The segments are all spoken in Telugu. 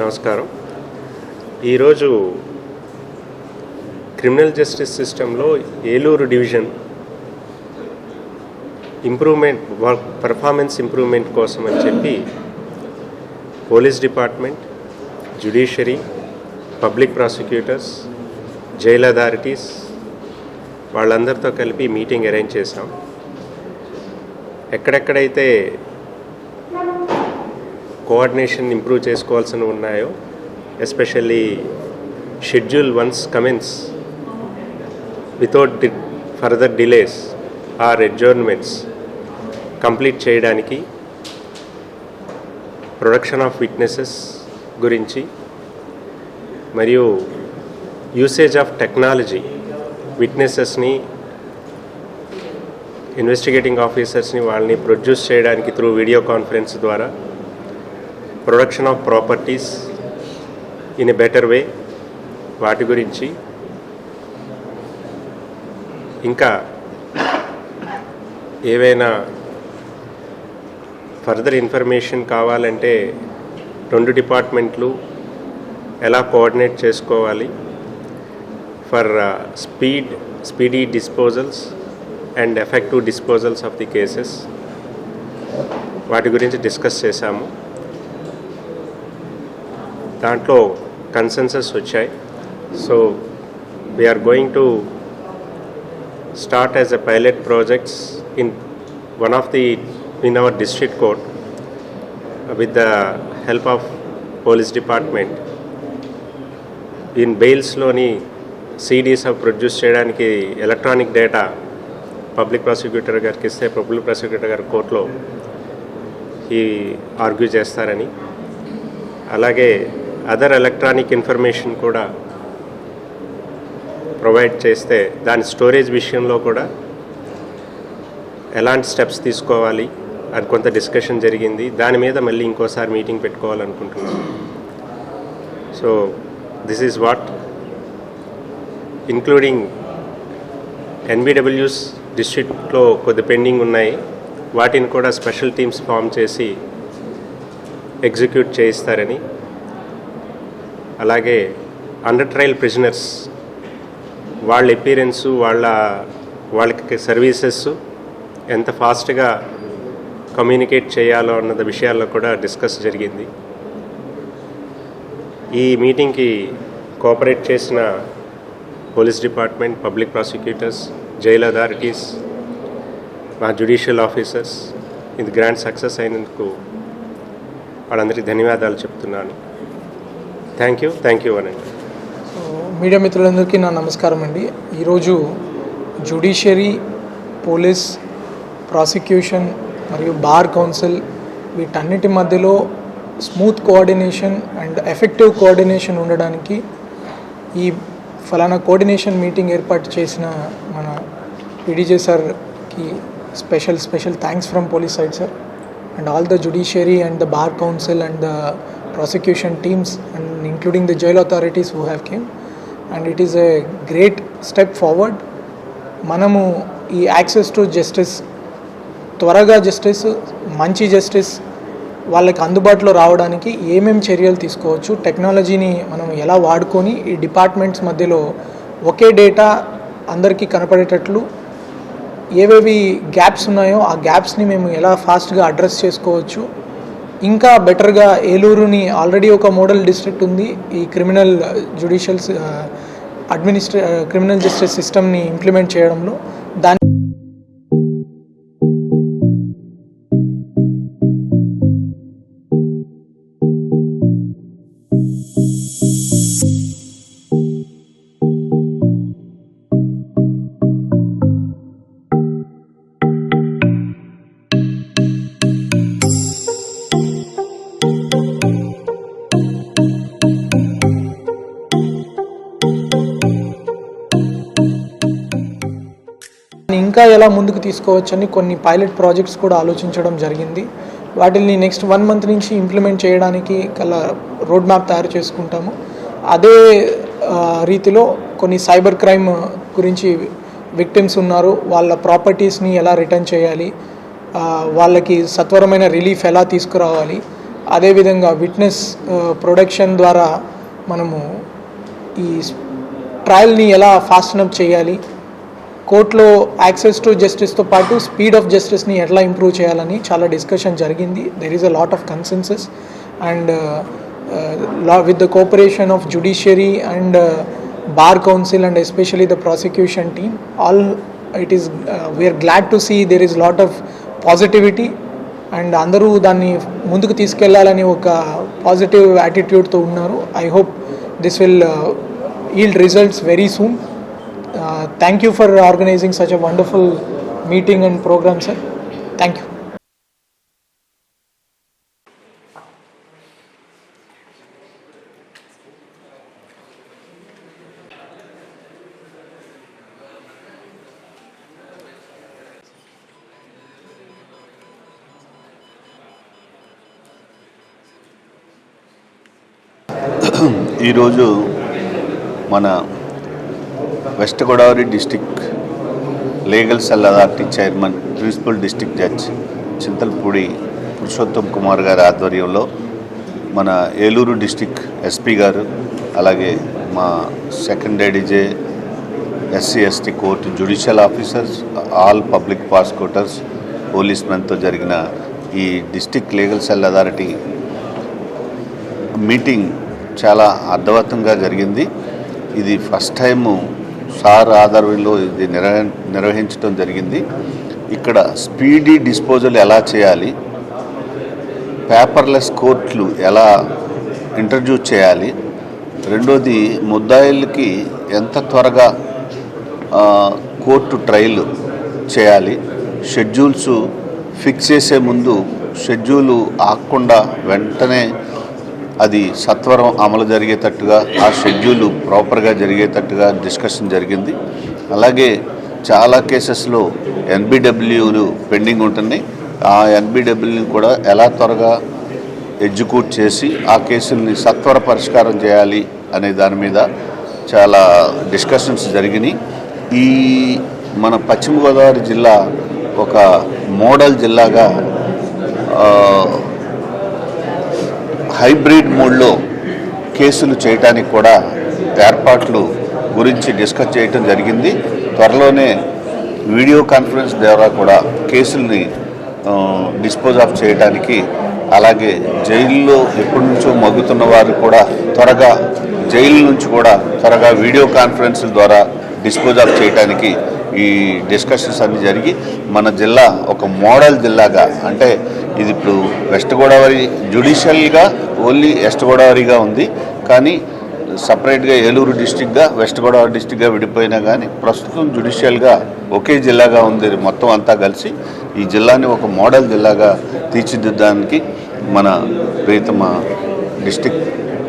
నమస్కారం. ఈరోజు క్రిమినల్ జస్టిస్ సిస్టంలో Eluru division improvement work performance improvement కోసం అని చెప్పి police department judiciary public prosecutors jail authorities వాళ్ళందరితో కలిపి మీటింగ్ అరేంజ్ చేశాం. ఎక్కడెక్కడైతే కోఆర్డినేషన్ ఇంప్రూవ్ చేసుకోవాల్సిన ఉన్నాయో especially schedule once commence without the further delays or adjournments complete చేయడానికి ప్రొడక్షన్ ఆఫ్ విట్నెసెస్ గురించి మరియు యూసేజ్ ఆఫ్ టెక్నాలజీ విట్నెసెస్ని ఇన్వెస్టిగేటింగ్ ఆఫీసర్స్ని వాళ్ళని ప్రొడ్యూస్ చేయడానికి త్రూ వీడియో కాన్ఫరెన్స్ ద్వారా production of properties in a better way వాటి గురించి. ఇంకా ఏవైనా ఫర్దర్ ఇన్ఫర్మేషన్ కావాలంటే రెండు డిపార్ట్మెంట్లు ఎలా కోఆర్డినేట్ చేసుకోవాలి for speed speedy disposals and effective disposals of the cases వాటి గురించి డిస్కస్ చేశాము. దాంట్లో కన్సెన్సెస్ వచ్చాయి. So we're going to start as a pilot projects in one of the in our district court with the help of police department in బెయిల్స్లోని CDs produce చేయడానికి ఎలక్ట్రానిక్ డేటా పబ్లిక్ ప్రాసిక్యూటర్ గారికి ఇస్తే పబ్లిక్ ప్రాసిక్యూటర్ గారు కోర్టులో ఈ ఆర్గ్యూ చేస్తారని. అలాగే అదర్ ఎలక్ట్రానిక్ ఇన్ఫర్మేషన్ కూడా ప్రొవైడ్ చేస్తే దాని స్టోరేజ్ విషయంలో కూడా ఎలాంటి స్టెప్స్ తీసుకోవాలి అది కొంత డిస్కషన్ జరిగింది. దాని మీద మళ్ళీ ఇంకోసారి meeting పెట్టుకోవాలనుకుంటున్నాం so this is what including NBWs డిస్ట్రిక్ట్లో కొద్ది పెండింగ్ ఉన్నాయి. వాటిని కూడా స్పెషల్ టీమ్స్ ఫామ్ చేసి ఎగ్జిక్యూట్ చేయిస్తారని అలాగే అండర్ ట్రయల్ ప్రిజనర్స్ వాళ్ళ ఎపీరెన్సు వాళ్ళ వాళ్ళకి సర్వీసెస్ ఎంత ఫాస్ట్గా కమ్యూనికేట్ చేయాలో అన్నద విషయాల్లో కూడా డిస్కస్ జరిగింది. ఈ మీటింగ్కి కోఆపరేట్ చేసిన police department public prosecutors jail authorities మా జ్యుడిషియల్ ఆఫీసర్స్ ఇది గ్రాండ్ సక్సెస్ అయినందుకు వాళ్ళందరికీ ధన్యవాదాలు చెప్తున్నాను. థ్యాంక్ యూ థ్యాంక్ యూ అనండి మీడియా మిత్రులందరికీ నా నమస్కారం అండి. ఈరోజు జ్యుడిషియరీ పోలీస్ ప్రాసిక్యూషన్ మరియు బార్ కౌన్సిల్ వీటన్నిటి మధ్యలో smooth coordination and effective coordination ఉండడానికి ఈ ఫలానా కోఆర్డినేషన్ మీటింగ్ ఏర్పాటు చేసిన మన పీడీజే సార్కి special special thanks from police side sir and all the judiciary and the bar council and the prosecution teams and including the jail authorities who have came. And it is a great step forward. మనము ఈ యాక్సెస్ టు జస్టిస్ త్వరగా జస్టిస్ మంచి జస్టిస్ వాళ్ళకి అందుబాటులో రావడానికి ఏమేమి చర్యలు తీసుకోవచ్చు టెక్నాలజీని మనం ఎలా వాడుకొని ఈ డిపార్ట్మెంట్స్ మధ్యలో ఒకే డేటా అందరికీ కనపడేటట్లు ఏవేవి గ్యాప్స్ ఉన్నాయో ఆ గ్యాప్స్ని మేము ఎలా ఫాస్ట్గా అడ్రస్ చేసుకోవచ్చు ఇంకా బెటర్గా ఏలూరుని ఆల్రెడీ ఒక మోడల్ డిస్ట్రిక్ట్ ఉంది. ఈ criminal judicial administration criminal justice సిస్టమ్ని ఇంప్లిమెంట్ చేయడంలో దాని ఇంకా ఎలా ముందుకు తీసుకోవచ్చని కొన్ని పైలట్ ప్రాజెక్ట్స్ కూడా ఆలోచించడం జరిగింది. వాటిని నెక్స్ట్ వన్ మంత్ నుంచి ఇంప్లిమెంట్ చేయడానికి కల రోడ్ మ్యాప్ తయారు చేసుకుంటాము. అదే రీతిలో కొన్ని సైబర్ క్రైమ్ గురించి విక్టిమ్స్ ఉన్నారు. వాళ్ళ ప్రాపర్టీస్ని ఎలా రిటర్న్ చేయాలి? వాళ్ళకి సత్వరమైన రిలీఫ్ ఎలా తీసుకురావాలి? అదేవిధంగా విట్నెస్ ప్రొడక్షన్ ద్వారా మనము ఈ ట్రయల్ని ఎలా ఫాస్ట్ అప్ చేయాలి? కోర్టులో యాక్సెస్ టు జస్టిస్తో పాటు స్పీడ్ ఆఫ్ జస్టిస్ని ఎట్లా ఇంప్రూవ్ చేయాలని చాలా డిస్కషన్ జరిగింది. There is a lot of consensus and law with the cooperation of judiciary and bar council and especially the prosecution team all it is we're glad to see there is lot of positivity and అందరూ దాన్ని ముందుకు తీసుకెళ్ళాలని ఒక పాజిటివ్ యాటిట్యూడ్తో ఉన్నారు. I hope this will yield results very soon Uh, thank you for organizing such a wonderful meeting and program, sir. Thank you. ఈరోజు మన west Godavari district legal cell authority chairman principal district judge Chintalapudi Purushottam Kumar గారి ఆధ్వర్యంలో మన ఏలూరు డిస్టిక్ ఎస్పీ గారు అలాగే మా second DJ SC ST court judicial officers all public prosecutors police మెన్తో జరిగిన ఈ district legal cell authority meeting చాలా అర్థవంతంగా జరిగింది. ఇది ఫస్ట్ టైము సార్ ఆధ్వర్యంలో ఇది నిర్వ నిర్వహించడం జరిగింది. ఇక్కడ స్పీడీ డిస్పోజల్ ఎలా చేయాలి? పేపర్లెస్ కోర్టులు ఎలా ఇంట్రడ్యూస్ చేయాలి? రెండోది ముద్దాయిలకి ఎంత త్వరగా కోర్టు ట్రయల్ చేయాలి? షెడ్యూల్స్ ఫిక్స్ చేసే ముందు షెడ్యూలు ఆగకుండా వెంటనే అది సత్వరం అమలు జరిగేటట్టుగా ఆ షెడ్యూల్ ప్రాపర్గా జరిగేటట్టుగా డిస్కషన్ జరిగింది. అలాగే చాలా కేసెస్లో ఎన్బిడబ్ల్యూలు పెండింగ్ ఉంటున్నాయి. ఆ ఎన్బిడబ్ల్యూని కూడా ఎలా త్వరగా ఎగ్జిక్యూట్ చేసి ఆ కేసుల్ని సత్వర పరిష్కారం చేయాలి అనే దాని మీద చాలా డిస్కషన్స్ జరిగినాయి. ఈ మన పశ్చిమ గోదావరి జిల్లా ఒక మోడల్ జిల్లాగా హైబ్రిడ్ మోడ్లో కేసులు చేయడానికి కూడా ఏర్పాట్లు గురించి డిస్కస్ చేయటం జరిగింది. త్వరలోనే వీడియో కాన్ఫరెన్స్ ద్వారా కూడా కేసుల్ని డిస్పోజ్ ఆఫ్ చేయడానికి అలాగే జైల్లో ఎప్పటి నుంచో మగ్గుతున్న వారు కూడా త్వరగా జైలు నుంచి కూడా త్వరగా వీడియో కాన్ఫరెన్స్ ద్వారా డిస్పోజ్ ఆఫ్ చేయడానికి ఈ డిస్కషన్స్ అన్ని జరిగి మన జిల్లా ఒక మోడల్ జిల్లాగా అంటే ఇది ఇప్పుడు వెస్ట్ గోదావరి జ్యుడిషియల్గా ఓన్లీ వెస్ట్ గోదావరిగా ఉంది. కానీ సపరేట్గా ఏలూరు డిస్టిక్గా వెస్ట్ గోదావరి డిస్టిక్గా విడిపోయినా కానీ ప్రస్తుతం జ్యుడిషియల్గా ఒకే జిల్లాగా ఉంది మొత్తం అంతా కలిసి ఈ జిల్లాని ఒక మోడల్ జిల్లాగా తీర్చిదిద్దడానికి మన ప్రీతమ డిస్టిక్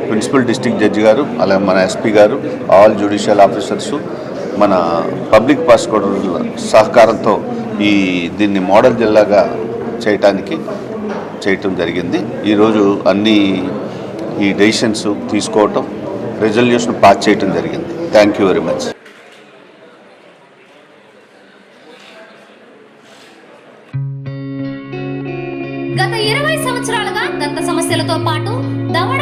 ప్రిన్సిపల్ డిస్టిక్ జడ్జి గారు అలాగే మన ఎస్పీ గారు ఆల్ జ్యుడిషియల్ ఆఫీసర్సు మన పబ్లిక్ ప్రాసిక్యూటర్ల సహకారంతో ఈ దీన్ని మోడల్ జిల్లాగా చేయటానికి చేయటం జరిగింది. ఈరోజు అన్ని ఈ డెసిషన్స్ తీసుకోవటం రెజల్యూషన్ పాస్ చేయటం జరిగింది. థ్యాంక్ యూ వెరీ మచ్ గత ఇరవై సంవత్సరాలుగా దంత సమస్యలతో పాటు దవడ